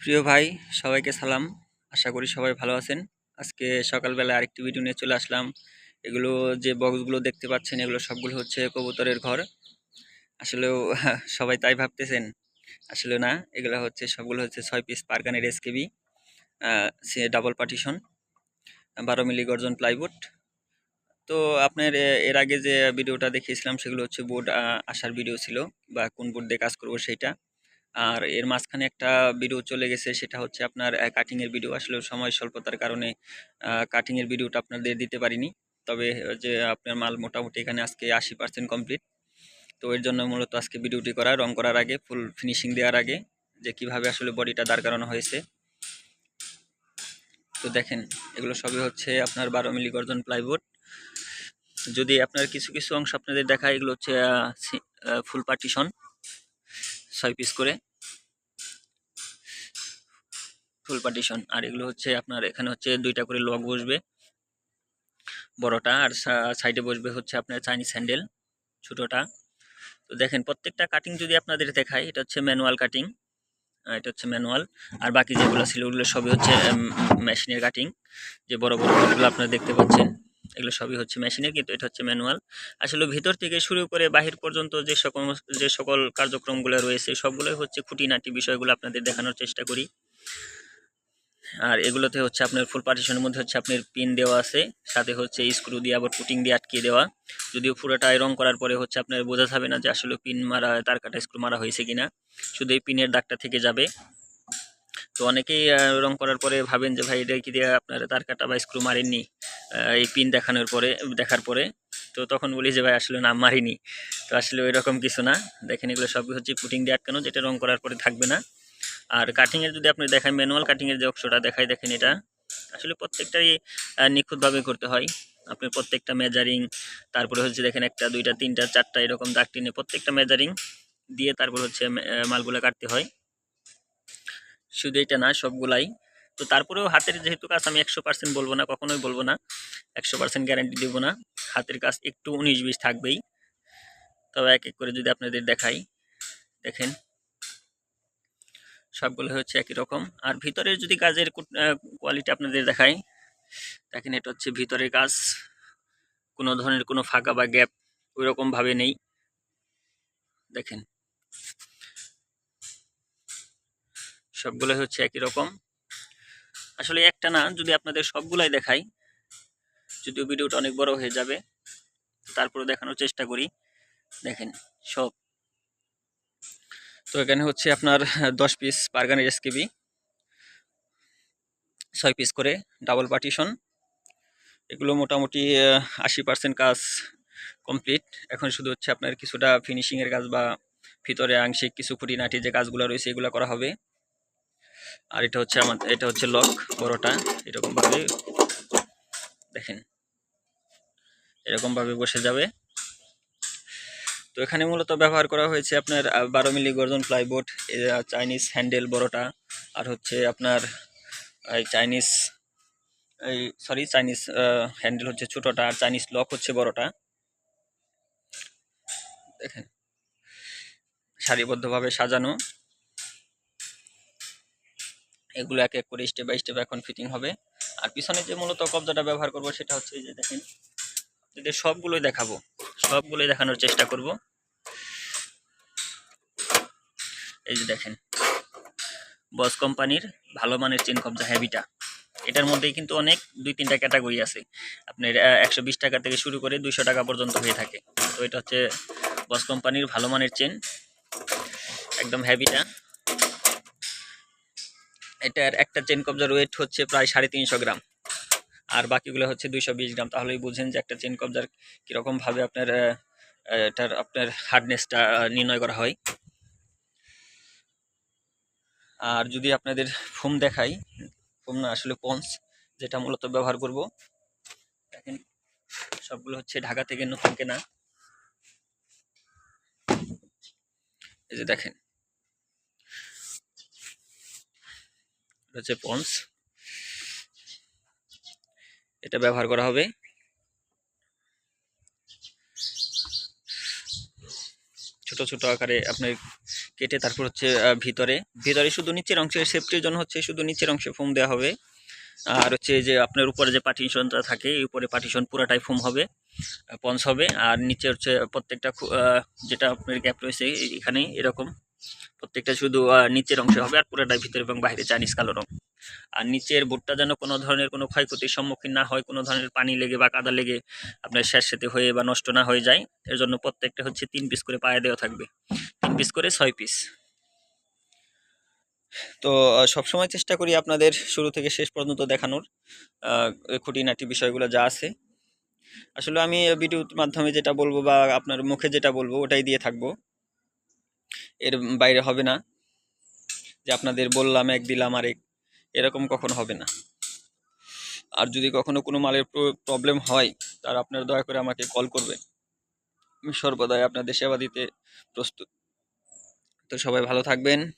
প্রিয় ভাই, সবাইকে সালাম। আশা করি সবাই ভালো আছেন। আজকে সকালবেলা আরেকটি ভিডিও নিয়ে চলে আসলাম। এগুলো যে বক্সগুলো দেখতে পাচ্ছেন, এগুলো সবগুলো হচ্ছে কবুতরের ঘর। আসলেও সবাই তাই ভাবতেছেন। আসলে না, এগুলো হচ্ছে, সবগুলো হচ্ছে ছয় পিস পারগানের এসকেবি সে ডাবল পার্টিশন বারো মিলি গর্জন প্লাইউড তো আপনার এর আগে যে ভিডিওটা দেখিয়েছিলাম, সেগুলো হচ্ছে বোর্ড আসার ভিডিও ছিল, বা কোন বোর্ড দিয়ে কাজ করব সেইটা। আর এর মাঝখানে একটা ভিডিও চলে গেছে, সেটা হচ্ছে আপনার কাটিংয়ের ভিডিও আসলে সময় স্বল্পতার কারণে কাটিংয়ের ভিডিওটা আপনাদের দিতে পারিনি। তবে যে আপনার মাল মোটামুটি এখানে আজকে আশি পার্সেন্ট কমপ্লিট তো এর জন্য মূলত আজকে ভিডিওটি করা রং করার আগে ফুল ফিনিশিং দেওয়ার আগে, যে কীভাবে আসলে বডিটা দাঁড় করানো হয়েছে। তো দেখেন, এগুলো সবই হচ্ছে আপনার বারো মিলি গর্জন প্লাইবোর্ড যদি আপনার কিছু কিছু অংশ আপনাদের দেখায়, এগুলো হচ্ছে ফুল পার্টিশন ছয় পিস করে ফুল পার্টিশন আর এগুলো হচ্ছে আপনার, এখানে হচ্ছে দুইটা করে লক বসবে, বড়টা। আর সাইডে বসবে হচ্ছে আপনার চাইনিজ হ্যান্ডেল ছোটোটা। তো দেখেন, প্রত্যেকটা কাটিং যদি আপনাদের দেখায় এটা হচ্ছে ম্যানুয়াল কাটিং এটা হচ্ছে ম্যানুয়াল আর বাকি যেগুলো ছিল, ওগুলো সবই হচ্ছে মেশিনের কাটিং যে বড় বড় কাটগুলো আপনারা দেখতে পাচ্ছেন। এগুলো সবই হচ্ছে মেশিনের, কিন্তু এটা হচ্ছে ম্যানুয়াল। আসলে ভিতর থেকে শুরু করে বাহির পর্যন্ত যে সকল যে সকল কার্যক্রমগুলো রয়েছে, সবগুলোই হচ্ছে খুঁটিনাটি বিষয়গুলো আপনাদের দেখানোর চেষ্টা করি। আর এগুলোতে হচ্ছে আপনার ফুল পার্টিশনের মধ্যে হচ্ছে আপনার পিন দেওয়া আছে, সাথে হচ্ছে স্ক্রু দিয়ে আবার পুটিং দিয়ে আটকে দেওয়া। যদিও পুরোটা রং করার পরে হচ্ছে আপনার বোঝা যাবে না যে আসলে পিন মারা, তার কাটা স্ক্রু মারা হয়েছে কিনা। শুধু এই পিনের দাগটা থেকে যাবে। তো অনেকেই রং করার পরে ভাবেন যে ভাই, এটা কি দিয়ে আপনার তার কাটা বা স্ক্রু মারেননি? এই পিন দেখানোর পরে, দেখার পরে, তো তখন বলি যে, ভাই, আসলে নাম মারিনি। তো আসলে ওই রকম কিছু না। দেখেন, এগুলো সবই হচ্ছে পুটিং দিয়ে আটকানো, যেটা রং করার পরে থাকবে না। আর কাটিংয়ের যদি আপনি দেখেন ম্যানুয়াল কাটিংয়ের যে অংশটা দেখাই দেখেন এটা। আসলে প্রত্যেকটাই নিখুঁতভাবে করতে হয়। আপনি প্রত্যেকটা মেজারিং তারপরে হচ্ছে দেখেন একটা, দুইটা, তিনটা, চারটা, এরকম দাগ টেনে প্রত্যেকটা মেজারিং দিয়ে তারপর হচ্ছে মালগুলো কাটতে হয়। শুধু এটা না, সবগুলাই তো তারপরেও হাতের যেহেতু কাজ, আমি একশো পার্সেন্ট বলব না, কখনোই বলব না। একশো পার্সেন্ট গ্যারান্টি দেবো না। হাতের কাজ একটু উনিশ বিশ থাকবেই। তবে এক এক করে যদি আপনাদের দেখাই, দেখেন। সবগুলো হচ্ছে একই রকম। আর ভিতরের যদি কাজের কোয়ালিটি আপনাদের দেখাই, দেখেন এটা হচ্ছে ভিতরের কাজ। কোনো ধরনের কোনো ফাঁকা বা গ্যাপ ওই রকম ভাবে নেই। দেখেন। সবগুলো হচ্ছে একই রকম। আসলে একটা না, যদি আপনাদের সবগুলাই দেখাই, যদিও ভিডিওটা অনেক বড় হয়ে যাবে, তারপরে দেখানোর চেষ্টা করি। দেখেন, সব। তো এখানে হচ্ছে আপনার দশ পিস বার্গানের এসকেবি ছয় পিস করে ডাবল পার্টিশন এগুলো মোটামুটি আশি পার্সেন্ট কাজ কমপ্লিট এখন শুধু হচ্ছে আপনার কিছুটা ফিনিশিংয়ের কাজ বা ভিতরে আংশিক কিছু খুঁটিনাটি যে কাজগুলো রয়েছে, এগুলো করা হবে। আর এটা হচ্ছে আমার এটা হচ্ছে লক বড়টা, এরকমভাবে দেখেন, এরকমভাবে বসে যাবে। তো এখানে মূলত ব্যবহার করা হয়েছে আপনার বারো মিলি গর্জন প্লাইবোর্ড চাইনিজ হ্যান্ডেল বড়টা, আর হচ্ছে আপনার, এই চাইনিজ, এই, সরি, চাইনিজ হ্যান্ডেল হচ্ছে ছোটটা, আর চাইনিজ লক হচ্ছে বড়টা। দেখেন, সারিবদ্ধভাবে সাজানো। এগুলো এক এক করে স্টেপ বাই স্টেপ এখন ফিটিং হবে। আর পিছনে যে মূলত কবজাটা ব্যবহার করব সেটা হচ্ছে এই যে দেখেন, আপনাদের সবগুলোই দেখাবো। সবগুলোই দেখানোর চেষ্টা করব। এই যে দেখেন, বস কোম্পানির ভালো মানের চেন কবজা হ্যাভিটা এটার মধ্যেই কিন্তু অনেক দুই তিনটা ক্যাটাগরি আছে। আপনার একশো বিশ টাকা থেকে শুরু করে দুইশো টাকা পর্যন্ত হয়ে থাকে। তো এটা হচ্ছে বস কোম্পানির ভালো মানের চেন একদম হ্যাভিটা এটার একটা চেন কবজার ওয়েট হচ্ছে প্রায় সাড়ে তিনশো গ্রাম। আর বাকিগুলো হচ্ছে দুইশো বিশ গ্রাম। তাহলেই বুঝেন যে একটা চেন কবজার কীরকমভাবে আপনার এটার আপনার হার্ডনেসটা নির্ণয় করা হয়। আর যদি আপনাদের ফোম দেখাই ফোম না আসলে পন্স যেটা মূলত ব্যবহার করব। দেখেন, সবগুলো হচ্ছে ঢাকা থেকে নতুন কেনা। এই যে দেখেন হচ্ছে পন্স এটা ব্যবহার করা হবে। ছোট ছোট আকারে আপনার কেটে তারপর হচ্ছে ভিতরে। ভিতরে শুধু নিচের অংশের সেফটির জন্য হচ্ছে শুধু নিচের অংশে ফোম দেওয়া হবে। আর হচ্ছে যে আপনার উপরে যে পার্টিশনটা থাকে, এই উপরে পার্টিশন পুরাটাই ফোম হবে পঞ্চ হবে। আর নিচে হচ্ছে প্রত্যেকটা যেটা আপনার গ্যাপ রয়েছে, এখানে এরকম। প্রত্যেকটা শুধু নিচের অংশে হবে আর পুরোটাই ভিতরে এবং বাইরে চাইনিজ কালো রং। আর নিচের বোর্ডটা যেন কোনো ধরনের কোনো ক্ষয়ক্ষতির সম্মুখীন না হয়, কোনো ধরনের পানি লেগে বা কাদা লেগে আপনার স্যাঁতস্যাঁতে হয়ে বা নষ্ট না হয়ে যায়, এর জন্য প্রত্যেকটা হচ্ছে তিন পিস করে পায়ে দেওয়া থাকবে। তিন পিস করে ছয় পিস তো সবসময় চেষ্টা করি আপনাদের শুরু থেকে শেষ পর্যন্ত দেখানোর খুঁটিনাটি বিষয়গুলো যা আছে। আসলে আমি ভিডিওর মাধ্যমে যেটা বলব বা আপনার মুখে যেটা বলব, ওটাই দিয়ে থাকব। এর বাইরে হবে না। যে আপনাদের বললাম, এক দিলাম, আরেক, এরকম কখনো হবে না। আর যদি কখনো কোনো মালের প্রবলেম হয়, তার আপনার দয়া করে আমাকে কল করবেন। আমি সর্বদাই আপনাদের সেবা দিতে প্রস্তুত। তো সবাই ভালো থাকবেন।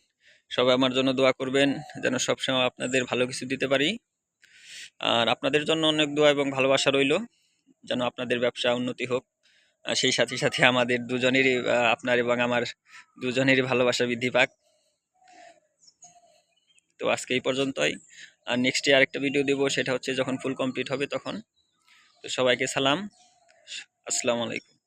সবাই আমার জন্য দোয়া করবেন, যেন সবসময় আপনাদের ভালো কিছু দিতে পারি। আর আপনাদের জন্য অনেক দোয়া এবং ভালোবাসা রইল, যেন আপনাদের ব্যবসা উন্নতি হোক। আর সেই সাথে সাথে আমাদের দুজনেরই আপনার এবং আমার দুজনেরই ভালোবাসা বৃদ্ধি পাক। তো আজকে এই পর্যন্তই। আর নেক্সট ডে আরেকটা ভিডিও দেবো, সেটা হচ্ছে যখন ফুল কমপ্লিট হবে তখন। তো সবাইকে সালাম। আসসালামু আলাইকুম।